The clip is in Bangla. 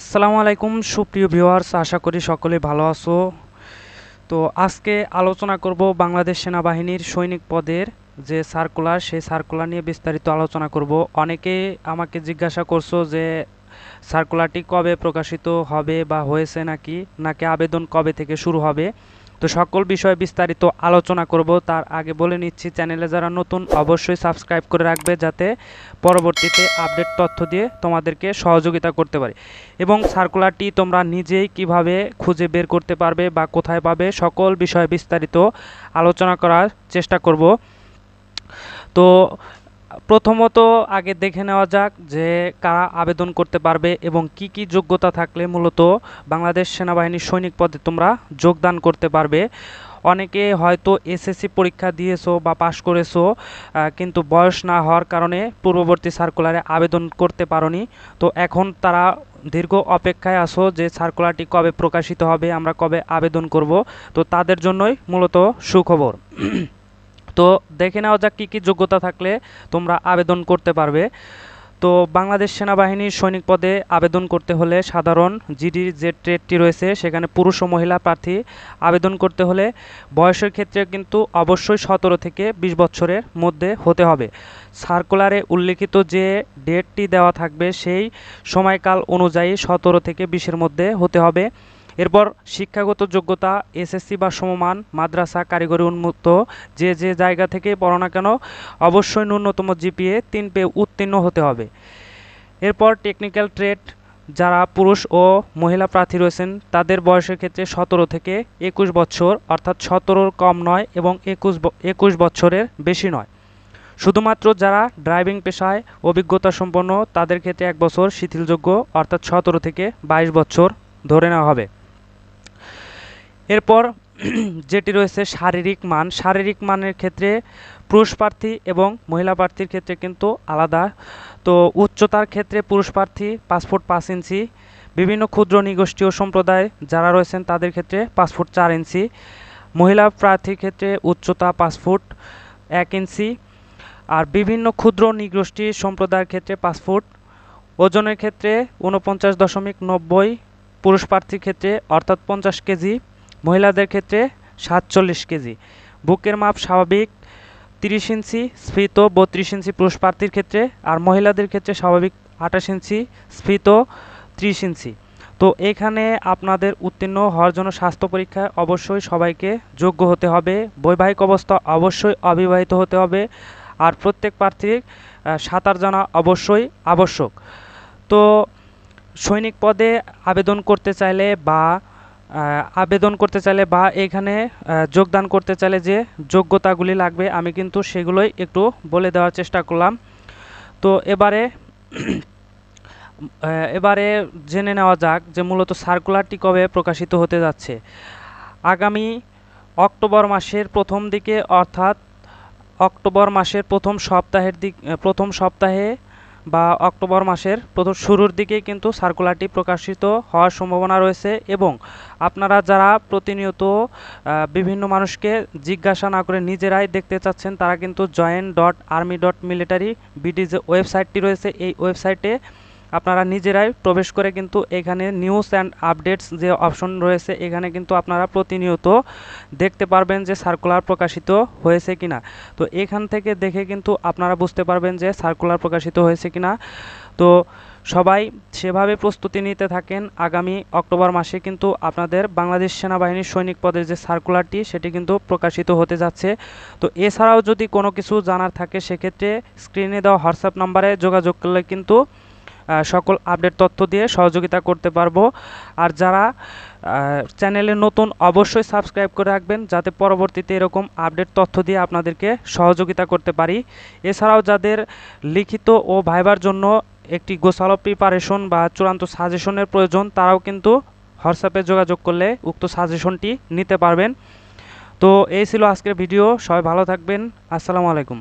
আসসালামু আলাইকুম, সুপ্রিয় ভিউয়ার্স, আশা করি সকলে ভালো আছো। তো আজকে আলোচনা করব বাংলাদেশ সেনাবাহিনীর সৈনিক পদের যে সার্কুলার সেই সার্কুলার নিয়ে বিস্তারিত আলোচনা করব। অনেকে আমাকে জিজ্ঞাসা করছ যে সার্কুলারটি কবে প্রকাশিত হবে বা হয়েছে নাকি নাকি আবেদন কবে থেকে শুরু হবে? তো সকল বিষয়ে বিস্তারিত আলোচনা করব। তার আগে বলে নিচ্ছি, চ্যানেলে যারা নতুন, অবশ্যই সাবস্ক্রাইব করে রাখবে যাতে পরবর্তীতে আপডেট তথ্য দিয়ে তোমাদেরকে সহযোগিতা করতে পারে। এবং সার্কুলারটি তোমরা নিজেই কীভাবে খুঁজে বের করতে পারবে বা কোথায় পাবে, সকল বিষয়ে বিস্তারিত আলোচনা করার চেষ্টা করব। তো প্রথমত আগে দেখে নেওয়া যাক যে কারা আবেদন করতে পারবে এবং কি কি যোগ্যতা থাকলে মূলত বাংলাদেশ সেনাবাহিনীর সৈনিক পদে তোমরা যোগদান করতে পারবে। অনেকে হয়তো এসএসসি পরীক্ষা দিয়েছ বা পাশ করেছ কিন্তু বয়স না হওয়ার কারণে পূর্ববর্তী সার্কুলারে আবেদন করতে পারোনি। তো এখন তারা দীর্ঘ অপেক্ষায় আসো যে সার্কুলারটি কবে প্রকাশিত হবে, আমরা কবে আবেদন করব। তো তাদের জন্যই মূলত সুখবর। তো দেখে নেওয়া যাক কী কী যোগ্যতা থাকলে তোমরা আবেদন করতে পারবে। তো বাংলাদেশ সেনাবাহিনীর সৈনিক পদে আবেদন করতে হলে সাধারণ জিডির যে ট্রেডটি রয়েছে, সেখানে পুরুষ ও মহিলা প্রার্থী আবেদন করতে হলে বয়সের ক্ষেত্রে কিন্তু অবশ্যই সতেরো থেকে বিশ বছরের মধ্যে হতে হবে। সার্কুলারে উল্লেখিত যে ডেটটি দেওয়া থাকবে, সেই সময়কাল অনুযায়ী সতেরো থেকে বিশের মধ্যে হতে হবে। এরপর শিক্ষাগত যোগ্যতা, এসএসসি বা সমমান, মাদ্রাসা কারিগরি উন্মুক্ত, যে যে জায়গা থেকে পড়ো না কেন, অবশ্যই ন্যূনতম জিপিএ তিন পেয়ে উত্তীর্ণ হতে হবে। এরপর টেকনিক্যাল ট্রেড যারা পুরুষ ও মহিলা প্রার্থী রয়েছেন, তাদের বয়সের ক্ষেত্রে সতেরো থেকে একুশ বছর, অর্থাৎ সতেরোর কম নয় এবং একুশ একুশ বছরের বেশি নয়। শুধুমাত্র যারা ড্রাইভিং পেশায় অভিজ্ঞতা সম্পন্ন, তাদের ক্ষেত্রে এক বছর শিথিলযোগ্য, অর্থাৎ সতেরো থেকে বাইশ বছর ধরে নেওয়া হবে। এরপর যেটি রয়েছে শারীরিক মান, শারীরিক মানের ক্ষেত্রে পুরুষ প্রার্থী এবং মহিলা প্রার্থীর ক্ষেত্রে কিন্তু আলাদা। তো উচ্চতার ক্ষেত্রে পুরুষ প্রার্থী ফুট পাঁচ ইঞ্চি, বিভিন্ন ক্ষুদ্র নিগোষ্ঠী ও সম্প্রদায় যারা রয়েছেন তাদের ক্ষেত্রে ফুট চার ইঞ্চি, মহিলা প্রার্থীর ক্ষেত্রে উচ্চতা পাঁচ ফুট এক ইঞ্চি, আর বিভিন্ন ক্ষুদ্র নিগোষ্ঠী সম্প্রদায়ের ক্ষেত্রে পাঁচ ফুট, ওজনের ক্ষেত্রে উনপঞ্চাশ দশমিক নব্বই, পুরুষ প্রার্থীর ক্ষেত্রে অর্থাৎ পঞ্চাশ কেজি মহিলাদের ক্ষেত্রে সাতচল্লিশ কেজি। বুকের মাপ স্বাভাবিক তিরিশ ইঞ্চি, স্ফীত বত্রিশ ইঞ্চি পুরুষ প্রার্থীর ক্ষেত্রে আর মহিলাদের ক্ষেত্রে স্বাভাবিক আঠাশ ইঞ্চি, স্ফীত ত্রিশ ইঞ্চি। তো এখানে আপনাদের উত্তীর্ণ হওয়ার জন্য স্বাস্থ্য পরীক্ষায় অবশ্যই সবাইকে যোগ্য হতে হবে। বৈবাহিক অবস্থা অবশ্যই অবিবাহিত হতে হবে আর প্রত্যেক প্রার্থীর সাঁতার জানা অবশ্যই আবশ্যক। তো সৈনিক পদে আবেদন করতে চাইলে বা আবেদন করতে চাইলে বা এখানে যোগদান করতে চাইলে যে যোগ্যতাগুলি লাগবে, আমি কিন্তু সেগুলোই একটু বলে দেওয়ার চেষ্টা করলাম। তো এবারে এবারে জেনে নেওয়া যাক যে মূলত সার্কুলারটি কবে প্রকাশিত হতে যাচ্ছে। আগামী অক্টোবর মাসের প্রথম দিকে, অর্থাৎ অক্টোবর মাসের প্রথম সপ্তাহের দিক, প্রথম সপ্তাহে বা অক্টোবর মাসের প্রথম শুরুর দিকে কিন্তু সার্কুলারটি প্রকাশিত হওয়ার সম্ভাবনা রয়েছে এবং আপনারা যারা প্রতিনিয়ত বিভিন্ন মানুষকে জিজ্ঞাসা না করে নিজেরাই দেখতে চাচ্ছেন, তারা কিন্তু join dot army dot military BD যে ওয়েবসাইটটি রয়েছে, এই ওয়েবসাইটে আপনারা নিজেরাই প্রবেশ করে কিন্তু এখানে নিউজ অ্যান্ড আপডেটস যে অপশন রয়েছে, এখানে কিন্তু আপনারা প্রতিনিয়ত দেখতে পারবেন যে সার্কুলার প্রকাশিত হয়েছে কিনা। তো এখান থেকে দেখে কিন্তু আপনারা বুঝতে পারবেন যে সার্কুলার প্রকাশিত হয়েছে কিনা। তো সবাই সেভাবে প্রস্তুতি নিতে থাকেন। আগামী অক্টোবর মাসে কিন্তু আপনাদের বাংলাদেশ সেনাবাহিনীর সৈনিক পদের যে সার্কুলারটি সেটি কিন্তু প্রকাশিত হতে যাচ্ছে। তো এছাড়াও যদি কোনো কিছু জানার থাকে, সেক্ষেত্রে স্ক্রিনে দেওয়া হোয়াটসঅ্যাপ নাম্বারে যোগাযোগ করলে কিন্তু সকল আপডেট তথ্য দিয়ে সহযোগিতা করতে পারব। আর যারা চ্যানেলে নতুন অবশ্যই সাবস্ক্রাইব করে রাখবেন, যাতে পরবর্তীতে এরকম আপডেট তথ্য দিয়ে আপনাদেরকে সহযোগিতা করতে পারি। এছাড়াও যাদের লিখিত ও ভাইবার জন্য একটি গোসালো প্রিপারেশন বা চূড়ান্ত সাজেশনের প্রয়োজন, তারাও কিন্তু হোয়াটসঅ্যাপে যোগাযোগ করলে উক্ত সাজেশনটি নিতে পারবেন। তো এই ছিল আজকের ভিডিও, সবাই ভালো থাকবেন। আসসালামু আলাইকুম।